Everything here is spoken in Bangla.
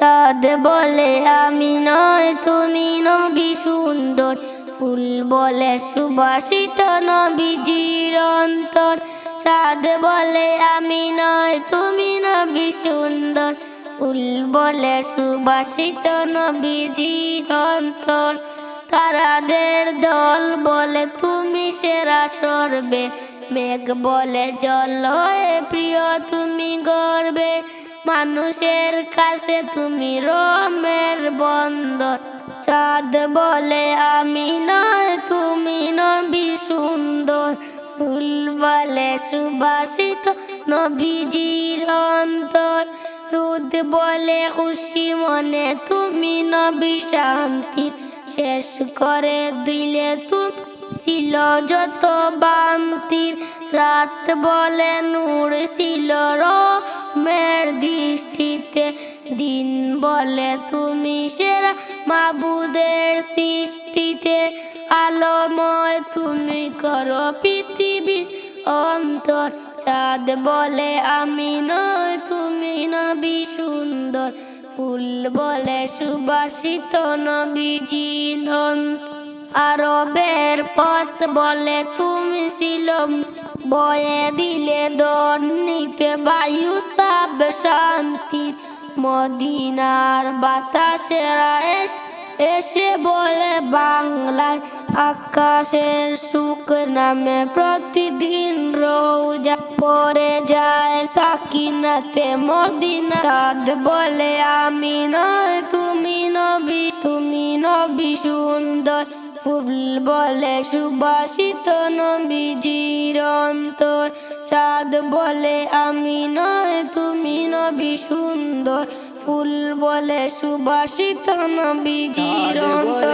চাঁদ বলে আমি নয়, তুমি নবী সুন্দর। ফুল বলে সুবাসিত নবীজির অন্তর চাঁদ বলে আমি নয়, তুমি নবী সুন্দর। ফুল বলে সুবাসিত নবীজির অন্তর তারাদের দল বলে তুমি সেরা সরবে। মেঘ বলে জল হয়ে প্রিয়, তুমি গর্বে। মানুষের কাছে তুমি রমের বন্দর। চাঁদ বলে আমি নয়, তুমি নবী সুন্দর। ফুল বলে সুবাসিত নবীজির অন্তর। রুদ বলে খুশি মনে তুমি নবী শান্তির শেষ করে দিলে তুমি ছিল যত বান্তির। রাত বলে নূর ছিল রমের দৃষ্টিতে দিন বলে তুমি সেরা মাবুদের সৃষ্টিতে আলোময় তুমি করো পৃথিবীর অন্তর। চাঁদ বলে আমি নয়, তুমি নবী সুন্দর। ফুল বলে সুবাসিত অন্তর আরবের পথ বলে তুমি ছিল বয়ে দিলে দর্নিতে বায়ু তাপ শান্তির মদিনার বাতাসেরা এসে বলে বাংলায় আকাশের সুখ নামে প্রতিদিন রোজা পরে যায় সাকিনাতে মদিনা। চাঁদ বলে, আমি নয়, তুমি নবী তুমি নবী সুন্দর ফুল বলে সুবাসিত নবীজির অন্তর। চাঁদ বলে আমি নয় তুমি নবী সুন্দর। ফুল বলে সুবাসিত নবীজির অন্তর।